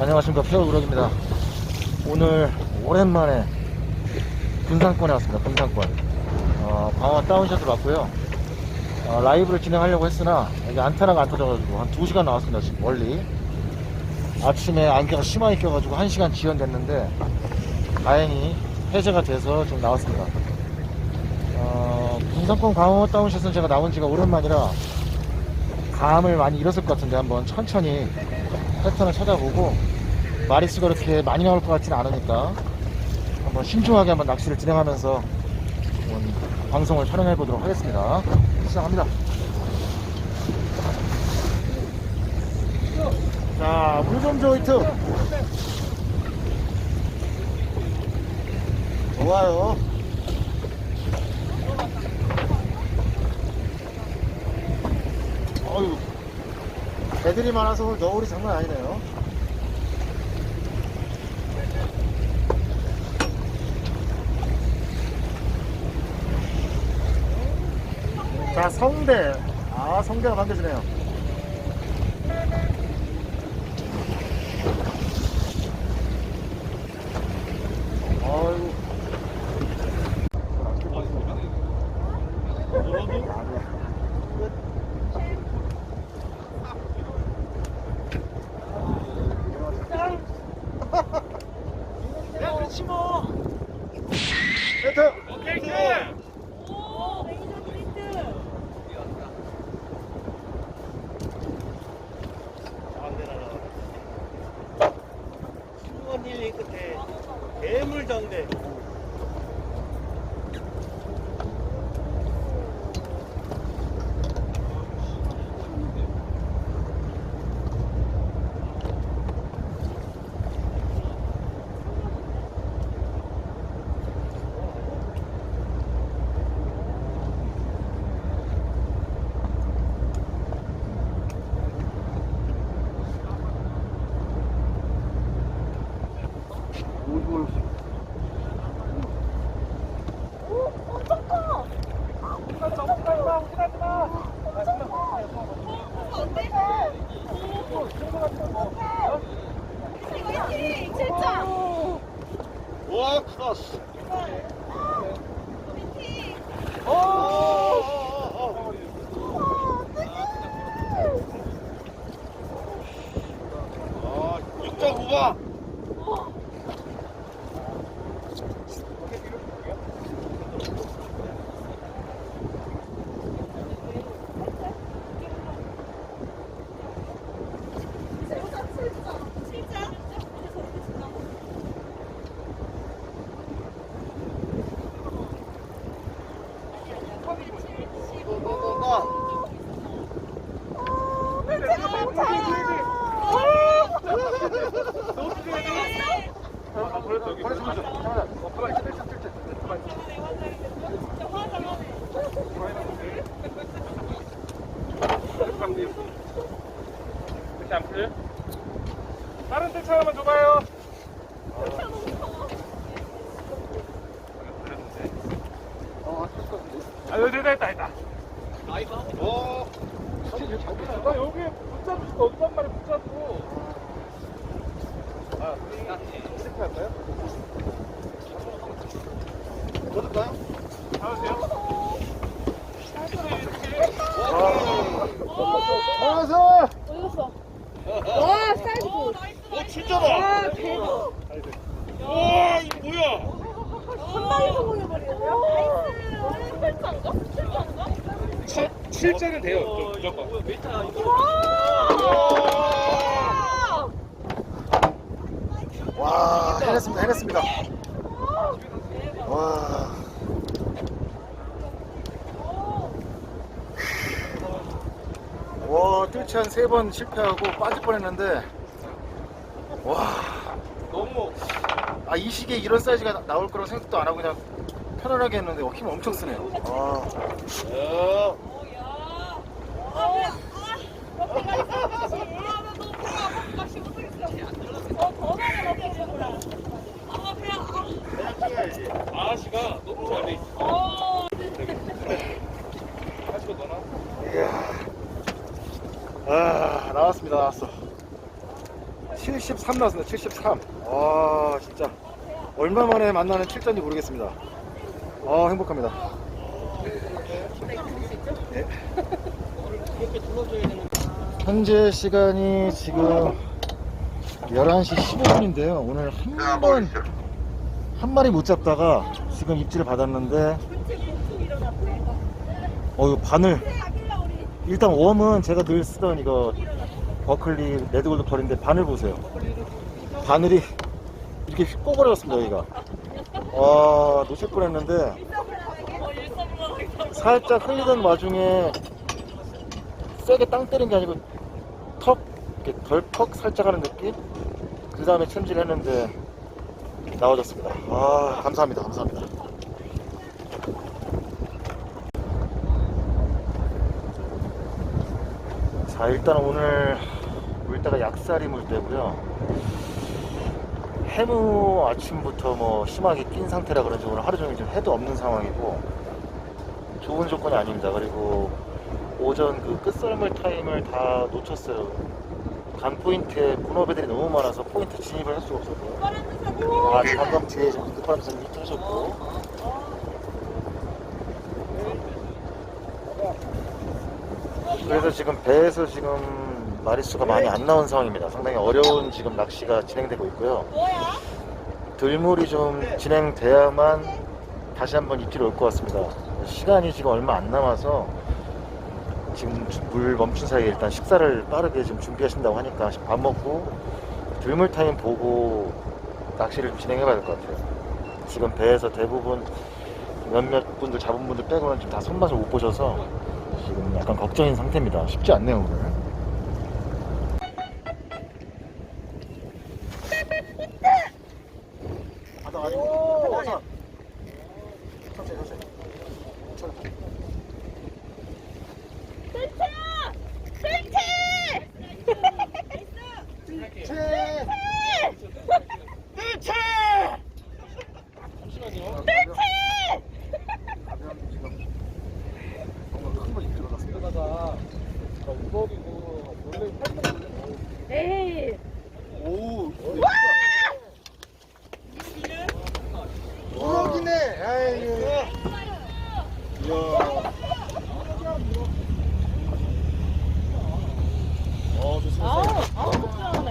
안녕하십니까. 페어그럭입니다. 오늘 오랜만에 분산권에 왔습니다. 분산권. 어, 방어 다운샷을 왔고요. 어, 라이브를 진행하려고 했으나 여기 안테나가 안 터져가지고 한 2시간 나왔습니다 지금 멀리. 아침에 안개가 심하게 껴가지고 1시간 지연됐는데 다행히 해제가 돼서 좀 나왔습니다. 어, 분산권 강호 다운샷은 제가 나온 지가 오랜만이라 감을 많이 잃었을 것 같은데 한번 천천히 패턴을 찾아보고 마리수가 그렇게 많이 나올 것 같지는 않으니까 한번 신중하게 한번 낚시를 진행하면서 한번 방송을 촬영해 보도록 하겠습니다. 시작합니다. 자, 물좀 조이트. 좋아요. 어휴, 애들이 많아서 오늘 너울이 장난 아니네요. 자, 성대. 아, 성대가 반겨주네요. 아이고. 야, 그렇지 뭐. 세트! 오케이, 오케이. 오, 매니저 프린트. 수원 힐링 끝에 대물 정대. 오, 엄청 커. 어때? 미팅, 진짜. 와, 크다. 씨. 어, 어, 어, 어. 아, 6.9가. 진짜, 진짜. 진짜? 또, 또, 또, 또. 다른 데 차만 줘봐요. 아, 여기 됐다, 됐다, 됐다. 오, 나 여기 없단 말이야, 붙잡고. 아, 이렇게 할까요? 걷을까요? 잡으세요. 안녕하세요. 어디 갔어? 와, 사이즈 굿. 오, 진짜다. 와, 대박. 와, 이거 뭐야? 한 방에 성공해버리는데요? 나이스. 실장가? 실장가? 실제는 돼요, 좀, 무조건. 와! 와, 해냈습니다. 와. 와, 뜰치 한세 번 실패하고 빠질 뻔 했는데, 와, 너무. 아, 이 시기에 이런 사이즈가 나- 나올 거라고 생각도 안 하고 그냥 편안하게 했는데, 어, 힘 엄청 쓰네요. 아, 야. 해야지. 아씨가 너무 잘 돼 있어. 가지고 너나. 이야. 아, 나왔습니다, 나왔어. 73 나왔습니다. 73. 아, 진짜. 얼마 만에 만나는 7전인지 모르겠습니다. 아, 행복합니다. 네. 현재 시간이 지금 11시 15분인데요. 오늘 한 번, 한 마리 못 잡다가 지금 입질을 받았는데, 어, 이거 바늘. 일단 웜은 제가 늘 쓰던 이거 버클리 레드골드 펄인데 바늘 보세요. 바늘이 이렇게 휙 꼬그라졌습니다, 여기가. 아, 놓칠 뻔 했는데, 살짝 흘리던 와중에 세게 땅 때린 게 아니고 턱, 이렇게 덜컥 살짝 하는 느낌? 그 다음에 챔질 했는데 나와줬습니다. 아, 감사합니다, 감사합니다. 자 일단 오늘 물때가 약살이 물때고요. 해무 아침부터 뭐 심하게 낀 상태라 그런지 오늘 하루 종일 좀 해도 없는 상황이고 좋은 조건이 아닙니다. 그리고 오전 그 끝썰물 타임을 다 놓쳤어요. 간 포인트에 문어배들이 너무 많아서 포인트 진입을 할 수가 없었고요 아 방금 뒤에 좀 급한 선생님이 터졌고 그래서 지금 배에서 지금 마리수가 많이 안 나온 상황입니다. 상당히 어려운 지금 낚시가 진행되고 있고요. 들물이 좀 진행돼야만 다시 한번 입질이 올 것 같습니다. 시간이 지금 얼마 안 남아서 지금 물 멈춘 사이에 일단 식사를 빠르게 지금 준비하신다고 하니까 밥 먹고 들물 타임 보고 낚시를 좀 진행해 봐야 될 것 같아요. 지금 배에서 대부분 몇몇 분들 잡은 분들 빼고는 지금 다 손맛을 못 보셔서 지금 약간 걱정인 상태입니다. 쉽지 않네요, 오늘. 바다 아니고, 바다. 천천히, 천천히. 천천히. 채! 뜰채! 잠시만요. 가벼운 지금 뭔가 큰거 입질 받았습니다. 그러다가 우럭이고 원래 팔뚝 에이. 오, 우럭이네. 아이고. 이야. 어, 좋습니다. 아우, 아우, 걱정하네.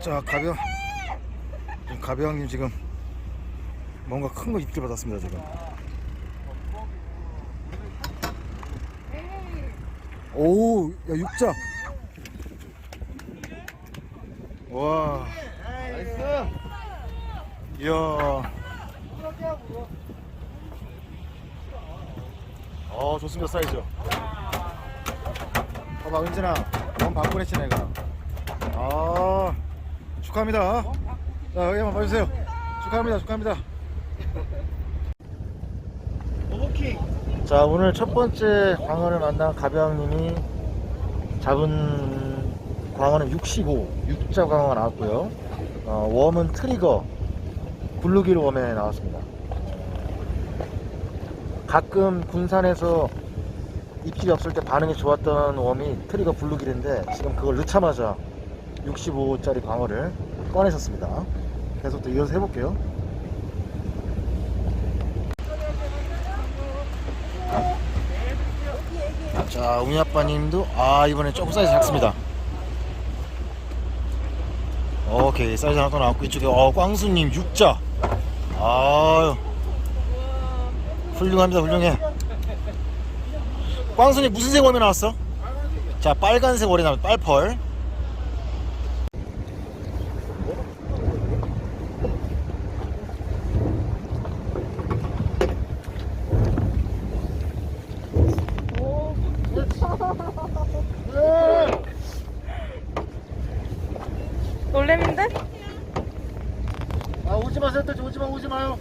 자, 가벼. 지금 가벼 형님 지금 뭔가 큰 거 입질 받았습니다 지금. 오, 야 육자. 와. 나이스! 이야. 어, 좋습니다, 사이즈. 봐봐, 은진아. 너무 바쁘네, 친 애가. 아, 축하합니다. 자, 여기 한번 봐주세요. 축하합니다, 축하합니다. 자, 오늘 첫 번째 광어를 만난 가병님이 잡은 광어는 65, 육자 광어가 나왔고요. 어, 웜은 트리거, 블루길 웜에 나왔습니다. 가끔 군산에서 입질이 없을 때 반응이 좋았던 웜이 트리거 블루길인데 지금 그걸 넣자마자 65짜리 광어를 꺼내셨습니다. 계속 또 이어서 해볼게요. 자, 웅이 아빠님도 아 이번에 조금 사이즈 작습니다. 오케이 사이즈 하나 더 나왔고 이쪽에 어 꽝수님 육자. 아유 훌륭합니다 훌륭해. 꽝수님 무슨 색 월매 나왔어? 자 빨간색 월이 나왔 빨펄. 놀래미인데? 아 오지 마세요 또 오지 마 오지 마요.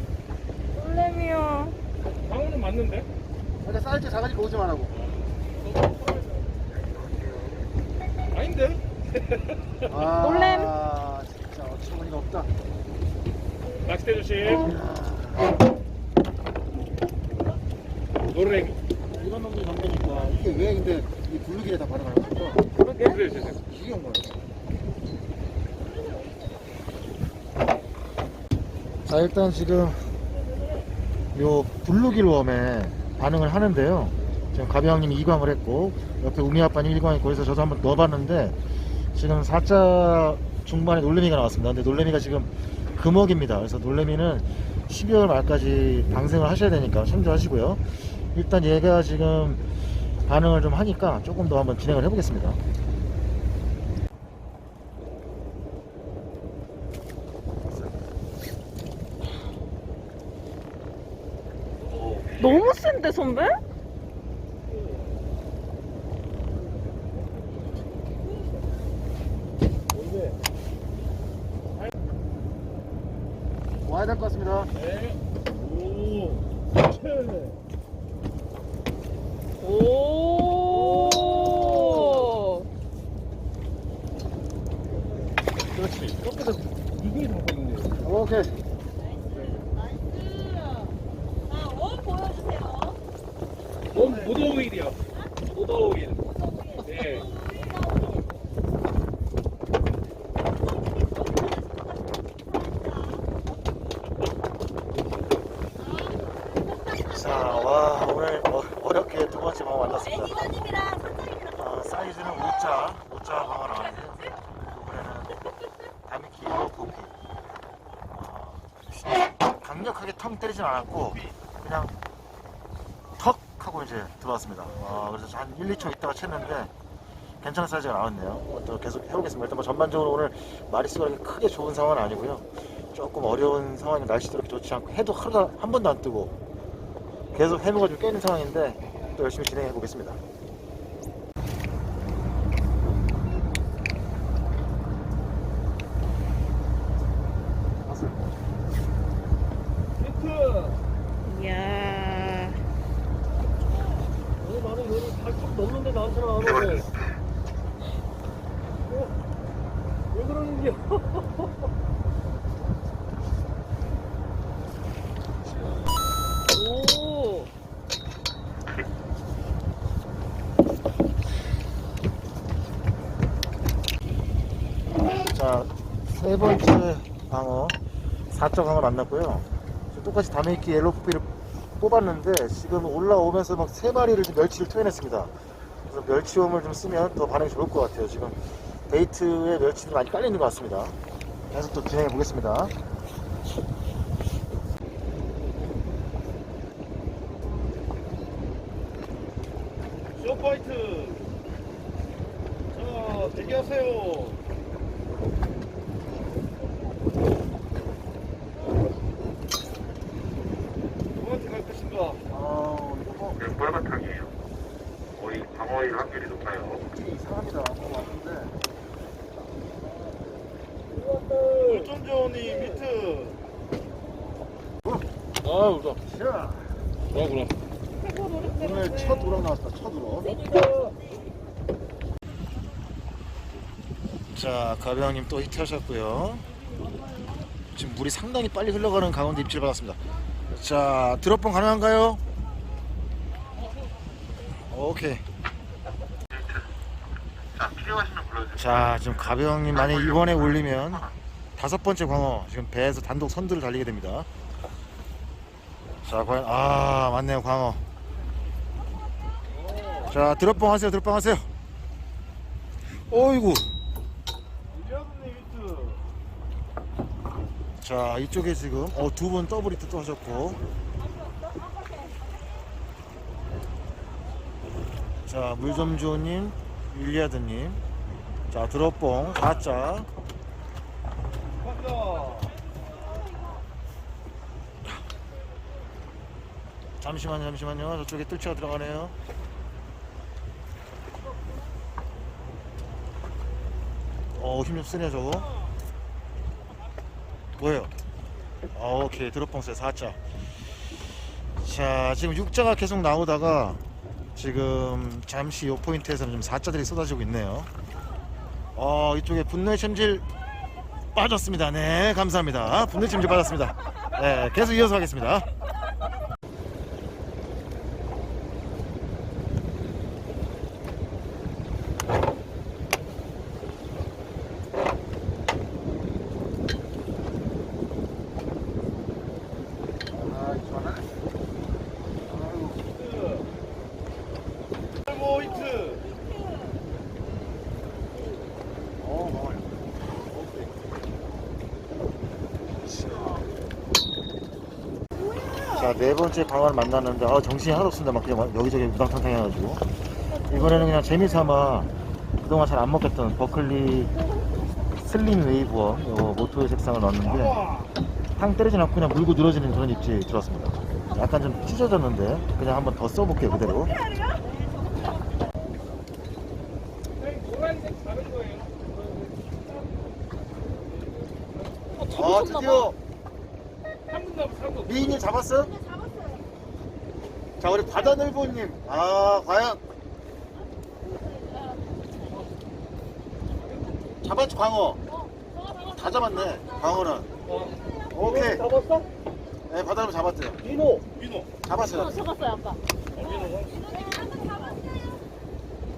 놀래미요. 방어는 맞는데? 근데 사이즈 작으니까 오지 말라고. 아닌데? 아, 놀램. 진짜 어처구니가 없다. 낚싯대 조심 이런 놈들이 넘기니까 이게 왜 근데 이 블루길에 다 반응하는 거죠? 그러게. 그래, 그래. 이게 온 거예요. 자 일단 지금 요 블루길 웜에 반응을 하는데요. 지금 가비형님이 2광을 했고 옆에 우미 아빠님 1광 있고 해서 저도 한번 넣어봤는데 지금 4자 중반에 놀래미가 나왔습니다. 근데 놀래미가 지금 금옥입니다. 그래서 놀래미는 12월 말까지 방생을 하셔야 되니까 참조하시고요. 일단 얘가 지금 반응을 좀 하니까 조금 더 한번 진행을 해보겠습니다. 너무 센데 선배? 와야 될 것 같습니다. 네. 오. 오. 그렇지. 이렇게 이게 방법인데. 오케이. 원 무더위일이야. 무더위일. 네. 자, 와, 오늘 어, 어렵게 두 번째 방어 만났습니다. 아, 사이즈는 5자, 5자 방어 나왔는데요. 이번에는 다미키 일로 고기. 아, 강력하게 텅 때리진 않았고, 그냥 턱 하고 이제 들어왔습니다. 아, 그래서 한 1, 2초 있다가 챘는데, 괜찮은 사이즈가 나왔네요. 또 계속 해보겠습니다. 일단 뭐 전반적으로 오늘 마리수가 그렇게 크게 좋은 상황은 아니고요. 조금 어려운 상황이 날씨도 그렇게 좋지 않고, 해도 하루가 한 번도 안 뜨고, 계속 좀 깨는 상황인데 또 열심히 진행해 보겠습니다. 힌트. 이야. 어, 나는 여기 발톱 넘는데 나한테는 안 오네. 어? 왜 그러는 겨? 오. 자, 세 번째 방어 4점 방어 만났고요. 똑같이 다메이키 옐로우피를 뽑았는데 지금 올라오면서 막 세 마리를 멸치를 토해냈습니다. 그래서 멸치홈을 좀 쓰면 더 반응이 좋을 것 같아요. 지금 데이트에 멸치들이 많이 깔려 있는 것 같습니다. 계속 또 진행해 보겠습니다. 쇼파이트. 자, 대기하세요. 누구한테 갈 것인가? 아, 이거 뭐 네, 뻘바탕이에요. 거의 방어일 확률이 높아요. 느낌이 이상합니다. 뭐 왔는데. 울전조님 미트. 아, 울어. 자, 그럼 그럼. 오늘 첫 우럭 나왔다. 첫 우럭. 자, 가비형님 또 히트하셨고요. 지금 물이 상당히 빨리 흘러가는 가운데 입질 받았습니다. 자, 드롭봉 가능한가요? 오케이. 자, 필요하시면 불러주세요. 자, 지금 가비형님 만약 이번에 올리면 다섯 번째 광어 지금 배에서 단독 선두를 달리게 됩니다. 자, 과연 아 맞네요 광어. 자, 드롭봉 하세요, 드롭봉 하세요. 어이구. 이리아드님 미트. 자 이쪽에 지금 어, 두 분 더블 히트 또 하셨고. 자 물점주호님 윌리아드님. 자 드롭봉 4자 간다. 잠시만요 잠시만요. 저쪽에 뜰채가 들어가네요. 어 힘 좀 쓰네 저거 뭐예요? 아, 오케이. 드롭봉 세 4자. 자 지금 6자가 계속 나오다가 지금 잠시 요 포인트에서는 좀 4자들이 쏟아지고 있네요. 어 이쪽에 분노의 챔질 빠졌습니다. 네 감사합니다. 분노의 챔질 빠졌습니다. 네 계속 이어서 하겠습니다 자, 네 번째 광어를 만났는데, 아, 정신이 하나도 없습니다. 막 그냥 막 여기저기 우당탕탕 해가지고. 이번에는 그냥 재미삼아 그동안 잘 안 먹겠던 버클리 슬림 웨이브워 요 모토의 색상을 넣었는데 탕 때리진 않고 그냥 물고 늘어지는 그런 입질이 들었습니다. 약간 좀 찢어졌는데 그냥 한번 더 써볼게요 그대로. 어, 아. 드디어. 미인님 잡았어요? 자 우리 바다늘보님. 아 과연? 잡았죠 광어? 다 잡았네 광어는. 오케이. 잡았어? 네 바다늘보 잡았대요. 민호. 민호. 잡았어요. 어, 잡았어요 아까.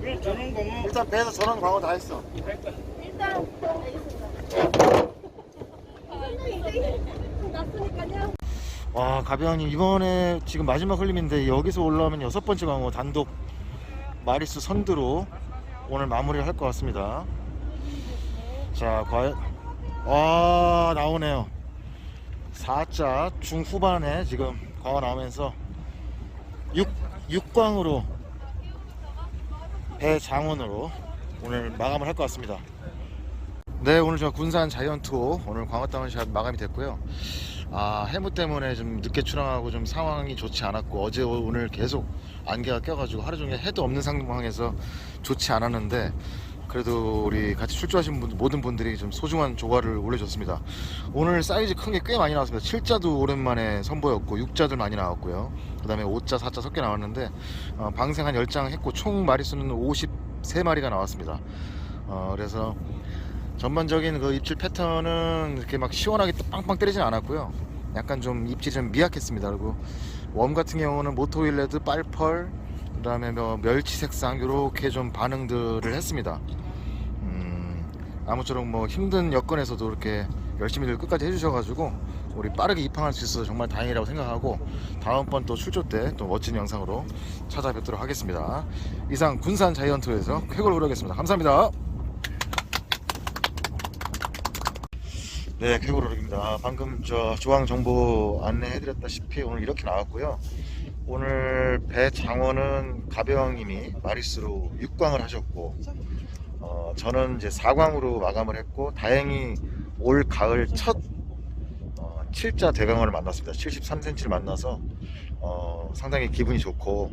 왜 저런 거면 일단 배에서 전원 광어 다 했어. 일단 났으니까요. 와 가비왕님 이번에 지금 마지막 흘림인데 여기서 올라오면 여섯 번째 광어 단독 마리수 선두로 오늘 마무리를 할 것 같습니다. 자 과연 와 나오네요. 4자 중후반에 지금 광어 나오면서 6, 6광으로 배장원으로 오늘 마감을 할 것 같습니다. 네 오늘 저 군산 자이언투 오늘 광어 다운샷 마감이 됐고요 아 해무 때문에 좀 늦게 출항하고 좀 상황이 좋지 않았고 어제 오늘 계속 안개가 껴가지고 하루 종일 해도 없는 상황에서 좋지 않았는데 그래도 우리 같이 출조하신 분, 모든 분들이 좀 소중한 조과를 올려줬습니다. 오늘 사이즈 큰 게 꽤 많이 나왔습니다. 7자도 오랜만에 선보였고 6자들 많이 나왔고요. 그 다음에 5자 4자 섞여 나왔는데 어, 방생 한 10장 했고 총 마리수는 53마리가 나왔습니다. 어, 그래서 전반적인 그 입질 패턴은 이렇게 막 시원하게 빵빵 때리진 않았고요. 약간 좀 입질이 좀 미약했습니다. 그리고 웜 같은 경우는 모토일레드, 빨펄, 그다음에 뭐 멸치 색상 이렇게 좀 반응들을 했습니다. 음, 아무쪼록 뭐 힘든 여건에서도 이렇게 열심히들 끝까지 해주셔가지고 우리 빠르게 입항할 수 있어서 정말 다행이라고 생각하고 다음번 또 출조 때 또 멋진 영상으로 찾아뵙도록 하겠습니다. 이상 군산 자이언트에서 쾌걸 후려겠습니다. 감사합니다. 네, 쾌고로입니다. 방금 저 조항 정보 안내해드렸다시피 오늘 이렇게 나왔고요. 오늘 배 장원은 가배왕님이 마리스로 6광을 하셨고, 어, 저는 이제 4광으로 마감을 했고, 다행히 올 가을 첫 어, 7자 대강어를 만났습니다. 73cm를 만나서 어, 상당히 기분이 좋고,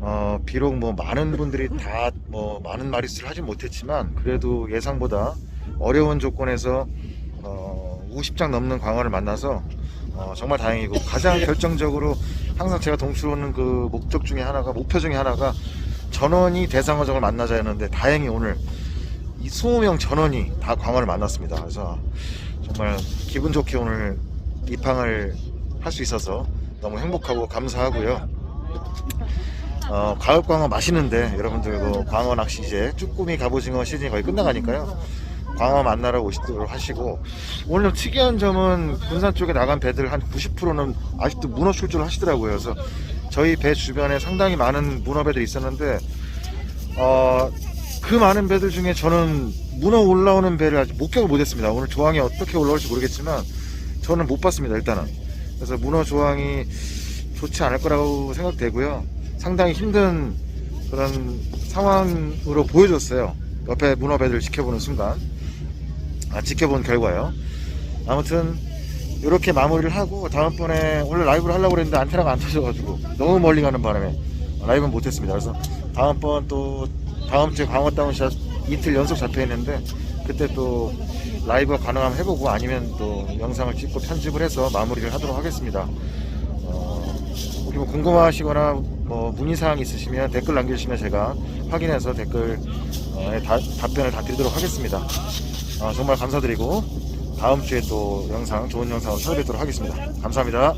어, 비록 뭐 많은 분들이 다 뭐 많은 마리스를 하진 못했지만, 그래도 예상보다 어려운 조건에서 어, 50장 넘는 광어를 만나서 어, 정말 다행이고 가장 결정적으로 항상 제가 동수로는 그 목적 중에 하나가 목표 중에 하나가 전원이 대상어종을 만나자였는데 다행히 오늘 이 20명 전원이 다 광어를 만났습니다. 그래서 정말 기분 좋게 오늘 입항을 할 수 있어서 너무 행복하고 감사하고요. 어, 가을 광어 맛있는데 여러분들 그 광어 낚시 이제 쭈꾸미 갑오징어 시즌이 거의 끝나가니까요. 광어 만나러 오시도록 하시고 오늘 좀 특이한 점은 군산 쪽에 나간 배들 한 90%는 아직도 문어 출조를 하시더라고요. 그래서 저희 배 주변에 상당히 많은 문어 배들이 있었는데 어, 그 많은 배들 중에 저는 문어 올라오는 배를 아직 목격을 못했습니다. 오늘 조항이 어떻게 올라올지 모르겠지만 저는 못 봤습니다. 일단은 그래서 문어 조항이 좋지 않을 거라고 생각되고요. 상당히 힘든 그런 상황으로 보여줬어요. 옆에 문어 배들 지켜보는 순간. 아, 지켜본 결과요. 아무튼 이렇게 마무리를 하고 다음번에 원래 라이브를 하려고 그랬는데 안테나가 안 터져가지고 너무 멀리 가는 바람에 라이브는 못했습니다. 그래서 다음번 또 다음 주에 강원 다운샷 이틀 연속 잡혀 있는데 그때 또 라이브가 가능하면 해보고 아니면 또 영상을 찍고 편집을 해서 마무리를 하도록 하겠습니다. 어, 혹시 뭐 궁금하시거나 뭐 문의사항 있으시면 댓글 남겨주시면 제가 확인해서 댓글에 다- 답변을 다 드리도록 하겠습니다. 어, 정말 감사드리고 다음 주에 또 영상 좋은 영상으로 찾아뵙도록 하겠습니다. 감사합니다.